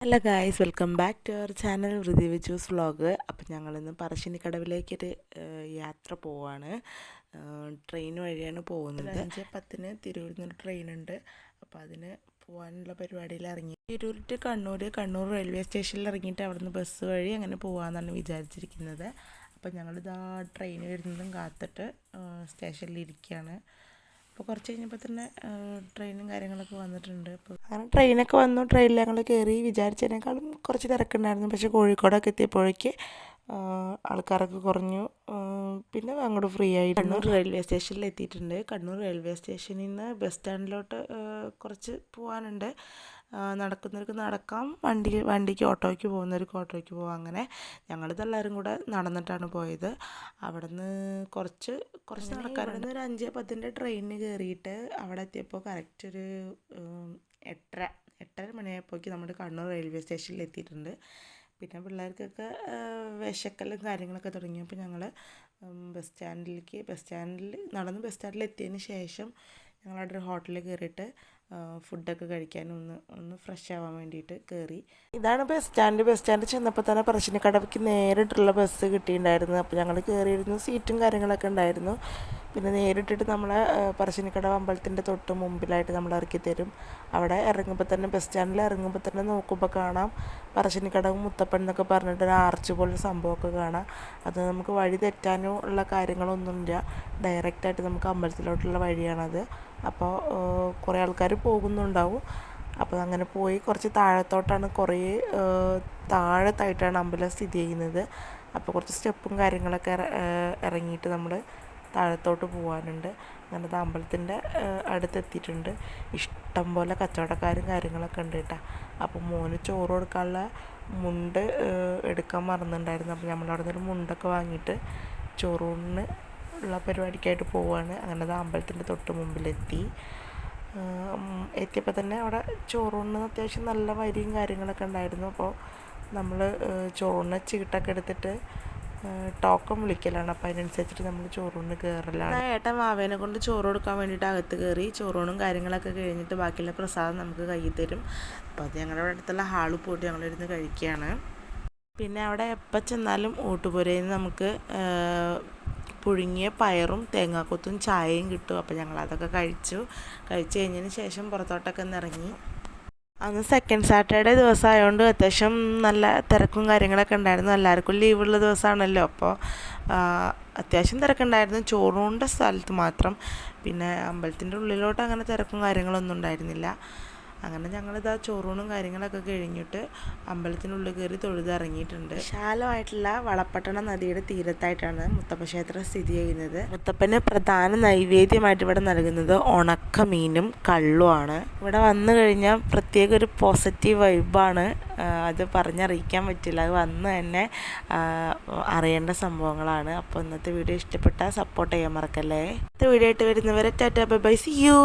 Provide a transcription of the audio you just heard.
Hello guys welcome back to our channel Hridaya Vijus vlog അപ്പം ഞങ്ങളിന്ന് പറശ്ശിനിക്കടവിലേക്കൊരു യാത്ര പോവാണ്. ട്രെയിൻ വഴിയാണ് പോകുന്നത്. അഞ്ച് പത്തിന് തിരൂരിൽ ട്രെയിൻ ഉണ്ട്. അപ്പോൾ അതിന് പോകാനുള്ള പരിപാടിയിൽ ഇറങ്ങി. തിരൂർ ടു കണ്ണൂർ കണ്ണൂർ റെയിൽവേ സ്റ്റേഷനിൽ ഇറങ്ങിയിട്ട് അവിടുന്ന് ബസ് വഴി അങ്ങനെ പോകാമെന്നാണ് വിചാരിച്ചിരിക്കുന്നത്. അപ്പം ഞങ്ങളിതാ ട്രെയിൻ വരുന്നതും കാത്തിട്ട് സ്റ്റേഷനിൽ ഇരിക്കുകയാണ് അപ്പോൾ കുറച്ച് കഴിഞ്ഞപ്പോൾ തന്നെ ട്രെയിനും കാര്യങ്ങളൊക്കെ വന്നിട്ടുണ്ട്. അപ്പോൾ കാരണം ട്രെയിനൊക്കെ വന്നു. ട്രെയിനിൽ ഞങ്ങൾ കയറി വിചാരിച്ചതിനേക്കാളും കുറച്ച് തിരക്കുണ്ടായിരുന്നു. പക്ഷേ കോഴിക്കോടൊക്കെ എത്തിയപ്പോഴേക്ക് ആൾക്കാരൊക്കെ കുറഞ്ഞു. പിന്നെ അങ്ങോട്ട് ഫ്രീ ആയി കണ്ണൂർ റെയിൽവേ സ്റ്റേഷനിൽ എത്തിയിട്ടുണ്ട്. കണ്ണൂർ റെയിൽവേ സ്റ്റേഷനിൽ നിന്ന് ബസ് സ്റ്റാൻഡിലോട്ട് കുറച്ച് പോകാനുണ്ട് നടക്കുന്നവർക്ക് നടക്കാം. വണ്ടി വണ്ടിക്ക് ഓട്ടോയ്ക്ക് പോകുന്നവർക്ക് ഓട്ടോയ്ക്ക് പോകാം അങ്ങനെ ഞങ്ങളിതെല്ലാവരും കൂടെ നടന്നിട്ടാണ് പോയത്. അവിടെ നിന്ന് കുറച്ച് കുറച്ച് നടക്കാറുണ്ട് ഒരു അഞ്ച് പത്തിന്റെ ട്രെയിനിന് കയറിയിട്ട് അവിടെ എത്തിയപ്പോൾ കറക്റ്റ് ഒരു എട്ടര എട്ടര മണിയായപ്പോഴേക്ക് നമ്മുടെ കണ്ണൂർ റെയിൽവേ സ്റ്റേഷനിൽ എത്തിയിട്ടുണ്ട്. പിന്നെ പിള്ളേർക്കൊക്കെ വിശക്കലും കാര്യങ്ങളൊക്കെ തുടങ്ങിയപ്പോൾ ഞങ്ങൾ ബസ് സ്റ്റാൻഡിലേക്ക് ബസ് സ്റ്റാൻഡിൽ നടന്ന് ബസ് സ്റ്റാൻഡിൽ എത്തിയതിന് ശേഷം ഞങ്ങളവിടെ ഒരു ഹോട്ടലിൽ കയറിയിട്ട് ഫുഡൊക്കെ കഴിക്കാൻ ഒന്ന് ഒന്ന് ഫ്രഷ് ആവാൻ വേണ്ടിയിട്ട് കയറി ഇതാണ് ബസ് സ്റ്റാൻഡ് ബസ് സ്റ്റാൻഡ് ചെന്നപ്പോൾ തന്നെ പറശ്ശിനിക്കടവിക്ക് നേരിട്ടുള്ള ബസ് കിട്ടിയിട്ടുണ്ടായിരുന്നു. അപ്പോൾ ഞങ്ങൾ കയറിയിരുന്നു സീറ്റും കാര്യങ്ങളൊക്കെ ഉണ്ടായിരുന്നു. പിന്നെ നേരിട്ടിട്ട് നമ്മളെ പറശ്ശിനിക്കടവ് അമ്പലത്തിന്റെ തൊട്ട് മുമ്പിലായിട്ട് നമ്മൾ ഇറക്കി തരും. അവിടെ ഇറങ്ങുമ്പോൾ തന്നെ ബസ് സ്റ്റാൻഡിൽ ഇറങ്ങുമ്പോൾ തന്നെ നോക്കുമ്പോൾ കാണാം. പറശ്ശിനിക്കടവ് മുത്തപ്പൻ എന്നൊക്കെ പറഞ്ഞിട്ട് ഒരു ആർച്ച് പോലെ സംഭവമൊക്കെ കാണാം. അത് നമുക്ക് വഴി തെറ്റാനോ ഉള്ള കാര്യങ്ങളൊന്നുമില്ല. ഡയറക്റ്റായിട്ട് നമുക്ക് അമ്പലത്തിലോട്ടുള്ള വഴിയാണത്. അപ്പോൾ കുറേ ആൾക്കാർ പോകുന്നുണ്ടാവും. അപ്പോൾ അങ്ങനെ പോയി കുറച്ച് താഴത്തോട്ടാണ് കുറേ താഴത്തായിട്ടാണ് അമ്പലം സ്ഥിതി ചെയ്യുന്നത്. അപ്പോൾ കുറച്ച് സ്റ്റെപ്പും കാര്യങ്ങളൊക്കെ ഇറങ്ങിയിട്ട് നമ്മൾ താഴത്തോട്ട് പോകാനുണ്ട് അങ്ങനെ അമ്പലത്തിന്റെ അടുത്തെത്തിയിട്ടുണ്ട്. ഇഷ്ടം പോലെ കച്ചവടക്കാരും കാര്യങ്ങളൊക്കെ ഉണ്ട് കേട്ടോ. അപ്പോൾ മോന് ചോറ് കൊടുക്കാനുള്ള മുണ്ട് എടുക്കാൻ മറന്നിട്ടുണ്ടായിരുന്നു അപ്പോൾ നമ്മളവിടെ നിന്ന് ഒരു മുണ്ടൊക്കെ വാങ്ങിയിട്ട് ചോറൂണിന് ഉള്ള പരിപാടിക്കായിട്ട് പോവുകയാണ് അങ്ങനെ അത് അമ്പലത്തിന്റെ തൊട്ട് മുമ്പിലെത്തി. എത്തിയപ്പോൾ തന്നെ അവിടെ ചോറൂണിന് അത്യാവശ്യം നല്ല വരിയും കാര്യങ്ങളൊക്കെ ഉണ്ടായിരുന്നു. അപ്പോൾ നമ്മൾ ചോറൂണിന് ചീട്ടൊക്കെ എടുത്തിട്ട് ടോക്കം വിളിക്കലാണ്. അപ്പോൾ അതിനനുസരിച്ചിട്ട് നമ്മൾ ചോറൂണിന് കയറലാണ് ഏട്ടൻ മാവേനെ കൊണ്ട് ചോറ് കൊടുക്കാൻ വേണ്ടിയിട്ട് അകത്ത് കയറി ചോറൂണും കാര്യങ്ങളൊക്കെ കഴിഞ്ഞിട്ട് ബാക്കിയുള്ള പ്രസാദം നമുക്ക് കയ്യിൽ തരും. അപ്പോൾ അത് ഞങ്ങളുടെ അടുത്തുള്ള ഹാളിൽ പോയിട്ട് ഞങ്ങളിരുന്ന് കഴിക്കുകയാണ്. പിന്നെ അവിടെ എപ്പോൾ ചെന്നാലും ഊട്ടുപുരയിൽ നിന്ന് നമുക്ക് പുഴുങ്ങിയ പയറും തേങ്ങാക്കൊത്തും ചായയും കിട്ടും. അപ്പോൾ ഞങ്ങൾ അതൊക്കെ കഴിച്ചു. കഴിച്ചു കഴിഞ്ഞതിന് ശേഷം പുറത്തോട്ടൊക്കെ ഇറങ്ങി. അന്ന് സെക്കൻഡ് സാറ്റർഡേ ദിവസം ആയതുകൊണ്ട് അത്യാവശ്യം നല്ല തിരക്കും കാര്യങ്ങളൊക്കെ ഉണ്ടായിരുന്നു. എല്ലാവർക്കും ലീവുള്ള ദിവസമാണല്ലോ. അപ്പോൾ അത്യാവശ്യം തിരക്കുണ്ടായിരുന്നു. ചോറൂണ്ട സ്ഥലത്ത് മാത്രം. പിന്നെ അമ്പലത്തിന്റെ ഉള്ളിലോട്ട് അങ്ങനെ തിരക്കും കാര്യങ്ങളൊന്നും ഉണ്ടായിരുന്നില്ല. അങ്ങനെ ഞങ്ങളിതാ ചോറൂണും കാര്യങ്ങളൊക്കെ കഴിഞ്ഞിട്ട് അമ്പലത്തിനുള്ളിൽ കയറി തൊഴുതിറങ്ങിയിട്ടുണ്ട്. വിശാലമായിട്ടുള്ള വളപ്പട്ടണ നദിയുടെ തീരത്തായിട്ടാണ് മുത്തപ്പ ക്ഷേത്രം സ്ഥിതി ചെയ്യുന്നത്. മുത്തപ്പന് പ്രധാന നൈവേദ്യമായിട്ട് ഇവിടെ നൽകുന്നത് ഉണക്ക മീനും കള്ളുമാണ് ഇവിടെ വന്നു കഴിഞ്ഞാൽ പ്രത്യേക ഒരു പോസിറ്റീവ് വൈബാണ് അത് പറഞ്ഞറിയിക്കാൻ പറ്റില്ല. അത് വന്ന് തന്നെ അറിയേണ്ട സംഭവങ്ങളാണ്. അപ്പോൾ ഇന്നത്തെ വീഡിയോ ഇഷ്ടപ്പെട്ടാൽ സപ്പോർട്ട് ചെയ്യാൻ മറക്കല്ലേ? ഇന്നത്തെ വീഡിയോ ആയിട്ട് വരുന്നവരെ tata bye bye see you